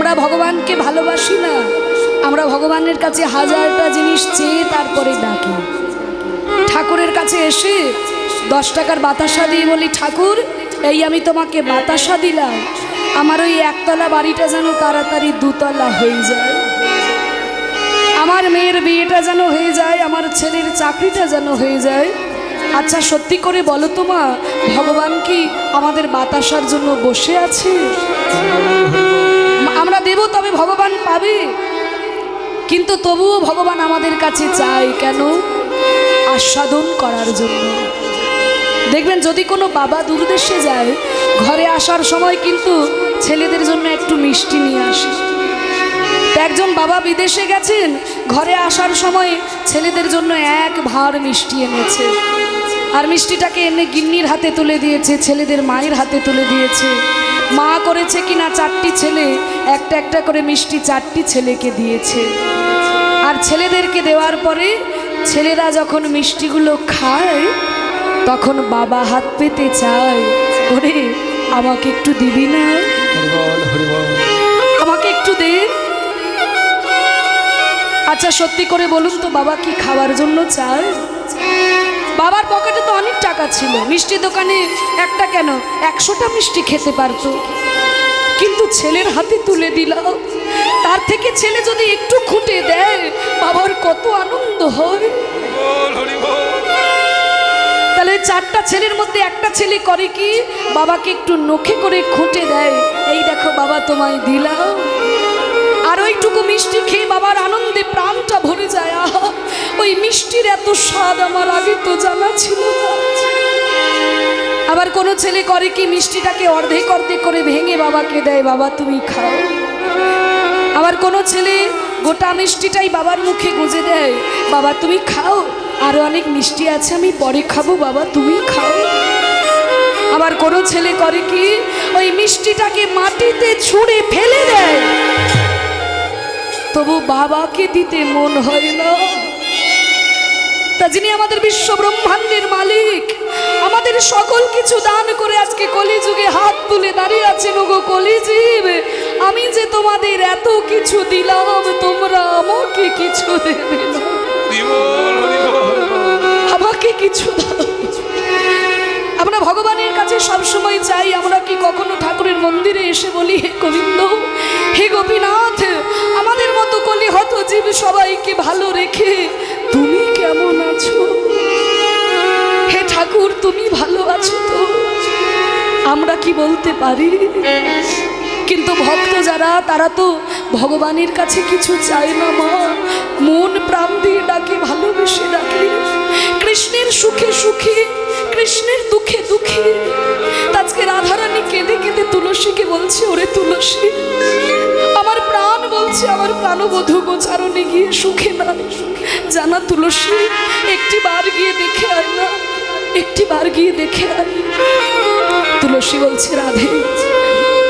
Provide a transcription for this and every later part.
আমরা ভগবানকে ভালোবাসি না। আমরা ভগবানের কাছে হাজারটা জিনিস চেয়ে তারপরে ডাকি। ঠাকুরের কাছে এসে দশ টাকার বাতাসা দিয়ে বলি, ঠাকুর, এই আমি তোমাকে বাতাসা দিলাম। আমার ওই একতলা বাড়িটা যেন তাড়াতাড়ি দুতলা হয়ে যায়। আমার মেয়ের বিয়েটা যেন হয়ে যায়, আমার ছেলের চাকরিটা যেন হয়ে যায়। আচ্ছা সত্যি করে বলো তো মা, ভগবান কি আমাদের বাতাসার জন্য বসে আছে? দেব তবে ভগবান পাবে। কিন্তু তবুও ভগবান আমাদের কাছে চায় কেন? আস্বাদন করার জন্য। দেখবেন, যদি কোনো বাবা দূরদেশে যায়, ঘরে আসার সময় কিন্তু ছেলেদের জন্য একটু মিষ্টি নিয়ে আসে। একজন বাবা বিদেশে গেছেন, ঘরে আসার সময় ছেলেদের জন্য এক ভার মিষ্টি এনেছে। আর মিষ্টিটাকে এনে গিন্নির হাতে তুলে দিয়েছে, ছেলেদের মায়ের হাতে তুলে দিয়েছে। মা করেছে কিনা চারটি ছেলে একটা একটা করে মিষ্টি চারটি ছেলেকে দিয়েছে। আর ছেলেদেরকে দেওয়ার পরে ছেলেরা যখন মিষ্টিগুলো খায় তখন বাবা হাত পেতে চায় ওরে আমাকে একটু দিবি না? আমাকে একটু দে। আচ্ছা সত্যি করে বলুন তো বাবা কি খাওয়ার জন্য চায়? বাবার পকেটে তো অনেক টাকা ছিল। মিষ্টি দোকানে একটা কেন একশোটা মিষ্টি খেতে পারতো। কিন্তু ছেলের হাতে তুলে দিলাম তার থেকে ছেলে যদি একটু খুঁটে দেয় বাবার কত আনন্দ হয়। তাহলে চারটা ছেলের মধ্যে একটা ছেলে করে কি? বাবাকে একটু নখে করে খুঁটে দেয়। এই দেখো বাবা তোমায় দিলাম আর ওইটুকু মিষ্টি খেয়ে বাবার আনন্দে প্রাণটা ভরে যায়। ওই মিষ্টির এত স্বাদ আমার আগে তো জানা ছিল আবার কোনো ছেলে করে কি মিষ্টিটাকে অর্ধেক অর্ধেক করে ভেঙে বাবাকে দেয়, বাবা, তুমি খাও। আবার কোনো ছেলে গোটা মিষ্টিটাই বাবার মুখে গুঁজে দেয়, বাবা, তুমি খাও। আরও অনেক মিষ্টি আছে, আমি পরে খাব, বাবা, তুমি খাও। আবার কোনো ছেলে করে কি ওই মিষ্টিটাকে মাটিতে ছুঁড়ে ফেলে দেয়, তবু বাবাকে দিতে মন হয় না। তা যিনি আমাদের বিশ্ব ব্রহ্মাণ্ডের মালিক আমাদের সকল কিছু দান করে আজকে কলিযুগে হাত তুলে দাঁড়িয়ে আছেন। ওগো কলিজীব আমি যে তোমাদের এত কিছু দিলাম তোমরা আমাকে কিছু দেবে আমাকে কিছু দাও। আমরা ভগবানের কাছে সবসময় চাই আমরা কি কখনো ঠাকুরের মন্দিরে এসে বলি হে গোবিন্দ হে গোপীনাথ আমাদের মতো কলি হত জীব সবাইকে ভালো রেখে তুমি কেমন আছো? হে ঠাকুর, তুমি ভালো আছো তো? আমরা কি বলতে পারি? কিন্তু ভক্ত যারা, তারা তো ভগবানের কাছে কিছু চায় না, মা। মন প্রাণ দিয়ে ডাকে, ভালোবেসে ডাকে। কৃষ্ণের সুখে সুখে, কৃষ্ণের দুঃখে দুঃখে। আজকে রাধারানী কেঁদে কেঁদে তুলসীকে বলছে, ওরে তুলসী প্রাণবধূ গোচারণে গিয়ে সুখে না জানা তুলসী, একটি বার গিয়ে দেখে আয় না একটি বার গিয়ে দেখে আয়। তুলসী বলছে, রাধে,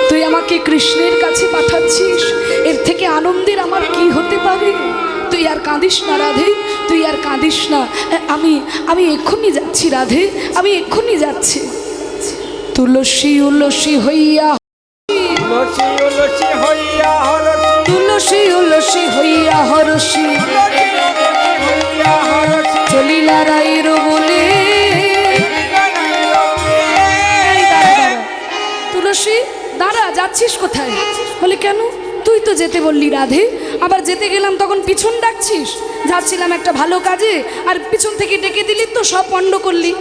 তুই আমাকে কৃষ্ণের কাছে পাঠাচ্ছিস, এর থেকে আনন্দের আমার কি হতে পারে? তুই আর কাঁদিস না, রাধে, তুই আর কাঁদিস না। আমি আমি এক্ষুনি যাচ্ছি, রাধে, আমি এক্ষুনি যাচ্ছি। তুলসী উলসী হইয়া লসি লসি হইয়া তুলসী উলসী হইয়া হরসী। চলিলা রাইর বলে। তুলসী, দাঁড়া, যাচ্ছিস কোথায়? বলে, কেন? তুই তো যেতে বললি রাধে। আবার যেতে গেলাম তখন পিছন ডাকছিস? যাচ্ছিলাম একটা ভালো কাজে, আর পিছন থেকে ডেকে দিলি তো সব পণ্ড করলি।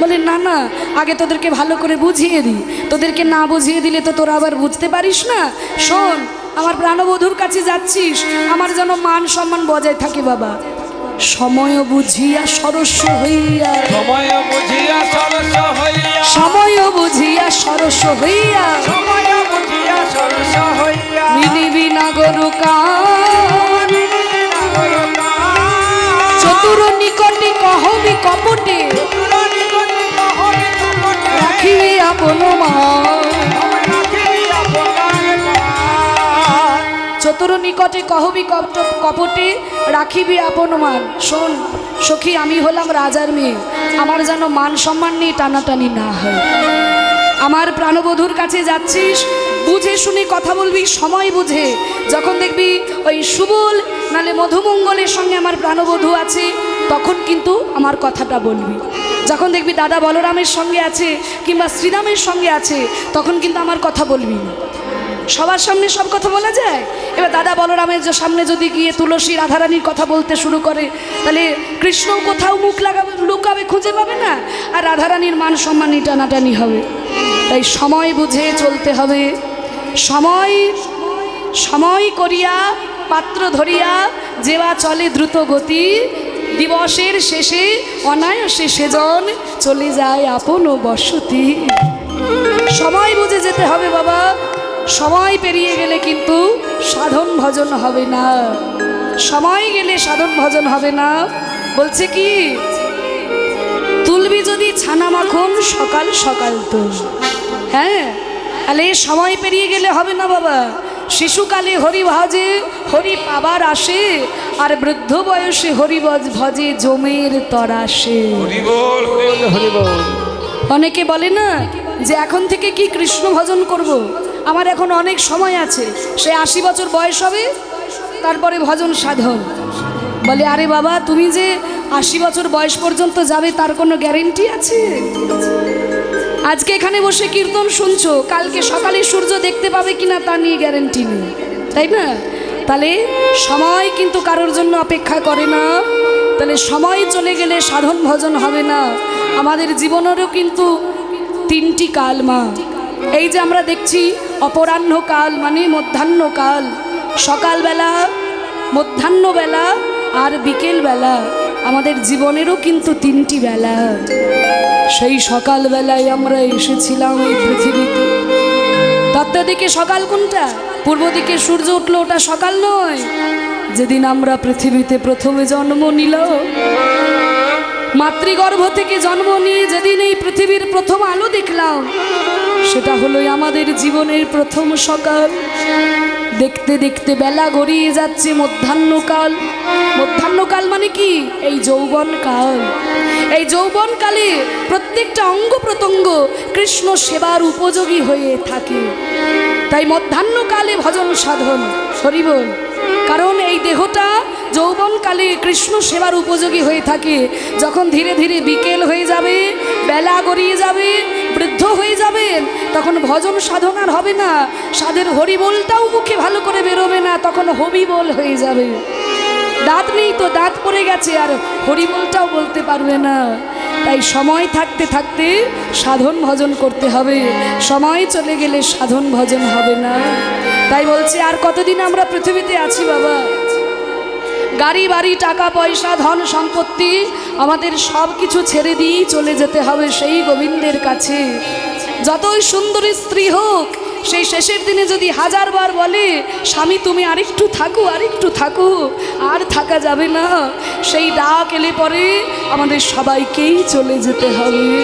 বলে, না না, আগে তোদেরকে ভালো করে বুঝিয়ে দিই। তোদেরকে না বুঝিয়ে দিলে তো তোরা আবার বুঝতে পারিস না। শোন আমার প্রাণবধূর কাছে যাচ্ছিস আমার যেন মান সম্মান বজায় থাকে বাবা। সময় বুঝিয়া সরস্ব হইয়া। সময় বুঝিয়া সরস হইয়া। সময় বুঝিয়া সরস হইয়া। সময় বুঝিয়া সরস হইয়া। মিলিবি নাগর কান চতুর নিকটে কহবি কপটে। রাখিবি আপন মান নিকটে কহবি কপট কপটে রাখিবি আপন মান। শোন, সখী, আমি হলাম রাজার মেয়ে। আমার যেন মান সম্মান নিয়ে টানাটানি না হয়। আমার প্রাণবধূর কাছে যাচ্ছিস, বুঝে শুনে কথা বলবি, সময় বুঝে। যখন দেখবি ওই সুবল, নালে মধুমঙ্গলের সঙ্গে আমার প্রাণবধূ আছে, তখন কিন্তু আমার কথাটা বলবি। যখন দেখবি দাদা বলরামের সঙ্গে আছে, কিংবা শ্রীরামের সঙ্গে আছে, তখন কিন্তু আমার কথা বলবি না। সবার সামনে সব কথা বলা যায়? এবার দাদা বলরামের সামনে যদি গিয়ে তুলসী রাধারানীর কথা বলতে শুরু করে, তাহলে কৃষ্ণ কোথাও মুখ লাগাবে, লুকাবে, খুঁজে পাবে না? আর রাধারানীর মান সম্মানই টানাটানি হবে। তাই সময় বুঝে চলতে হবে। সময় সময় করিয়া, পাত্র ধরিয়া যেবা চলে দ্রুত গতি, দিবসের শেষে, অনায়াসে সেজন চলে যায় আপন বসতি। সময় বুঝে যেতে হবে বাবা। সময় পেরিয়ে গেলে কিন্তু সাধন ভজন হবে না। সময় গেলে সাধন ভজন হবে না। বলছে কি? তুলবি যদি ছানা মাখন সকাল সকাল তো। হ্যাঁ? তাহলে সময় পেরিয়ে গেলে হবে না বাবা। শিশুকালে হরি ভাজে হরি পাবার আসে আর বৃদ্ধ বয়সে হরি ভজ- ভজে জমের তরাসে। অনেকে বলে না যে এখন থেকে কি কৃষ্ণ ভজন করব। আমার এখন অনেক সময় আছে। সে আশি বছর বয়স হবে, তারপরে ভজন সাধন। বলে, আরে বাবা, তুমি যে আশি বছর বয়স পর্যন্ত যাবে, তার কোনো গ্যারেন্টি আছে? আজকে এখানে বসে কীর্তন শুনছো, কালকে সকালে সূর্য দেখতে পাবে কিনা তা নিয়ে গ্যারেন্টি নেই। তাই না? তাহলে সময় কিন্তু কারোর জন্য অপেক্ষা করে না। তাহলে সময় চলে গেলে সাধন ভজন হবে না। আমাদের জীবনেরও কিন্তু তিনটি কাল মা এই যে আমরা দেখছি অপরাহ্নকাল মানে মধ্যাহ্নকাল সকালবেলা মধ্যাহ্নবেলা আর বিকেলবেলা আমাদের জীবনেরও কিন্তু তিনটি বেলা। সেই সকালবেলায় আমরা এসেছিলাম এই পৃথিবীতে। তত্ত্ব দিকে সকাল কোনটা? পূর্ব দিকে সূর্য উঠল, ওটা সকাল নয়। যেদিন আমরা পৃথিবীতে প্রথমে জন্ম নিল, মাতৃগর্ভ থেকে জন্ম নিয়ে যেদিন এই পৃথিবীর প্রথম আলো দেখলাম সেটা হলো আমাদের জীবনের প্রথম সকাল। দেখতে দেখতে বেলা গড়িয়ে যাচ্ছে মধ্যাহ্নকাল। মধ্যাহ্নকাল মানে কি? এই যৌবনকাল। এই যৌবনকালে প্রত্যেকটা অঙ্গ প্রত্যঙ্গ কৃষ্ণ সেবার উপযোগী হয়ে থাকে। তাই মধ্যাহ্নকালে ভজন সাধন হরিবল কারণ এই দেহটা যৌবনকালে কৃষ্ণ সেবার উপযোগী হয়ে থাকে। যখন ধীরে ধীরে বিকেল হয়ে যাবে, বেলা গড়িয়ে যাবে বৃদ্ধ হয়ে যাবেন, তখন ভজন সাধনার হবে না। সাদের হরিবোলটাও মুখে ভালো করে বেরোবে না, তখন হবিবোল হয়ে যাবে। দাঁত নেই তো, দাঁত পড়ে গেছে, আর হরিবোলটাও বলতে পারবে না। তাই সময় থাকতে থাকতে সাধন ভজন করতে হবে। সময় চলে গেলে সাধন ভজন হবে না। তাই বলছি, আর কতদিন আমরা পৃথিবীতে আছি বাবা? গাড়ি, বাড়ি, টাকা, পয়সা, ধন, সম্পত্তি আমাদের সব কিছু ছেড়ে দিয়েই চলে যেতে হবে সেই গোবিন্দের কাছে। যতই সুন্দরী স্ত্রী হোক, সেই শেষের দিনে যদি হাজারবার বলে, স্বামী, তুমি আরেকটু থাকো আরেকটু থাকো, আর থাকা যাবে না। সেই ডাক এলে পরে আমাদের সবাইকেই চলে যেতে হবে।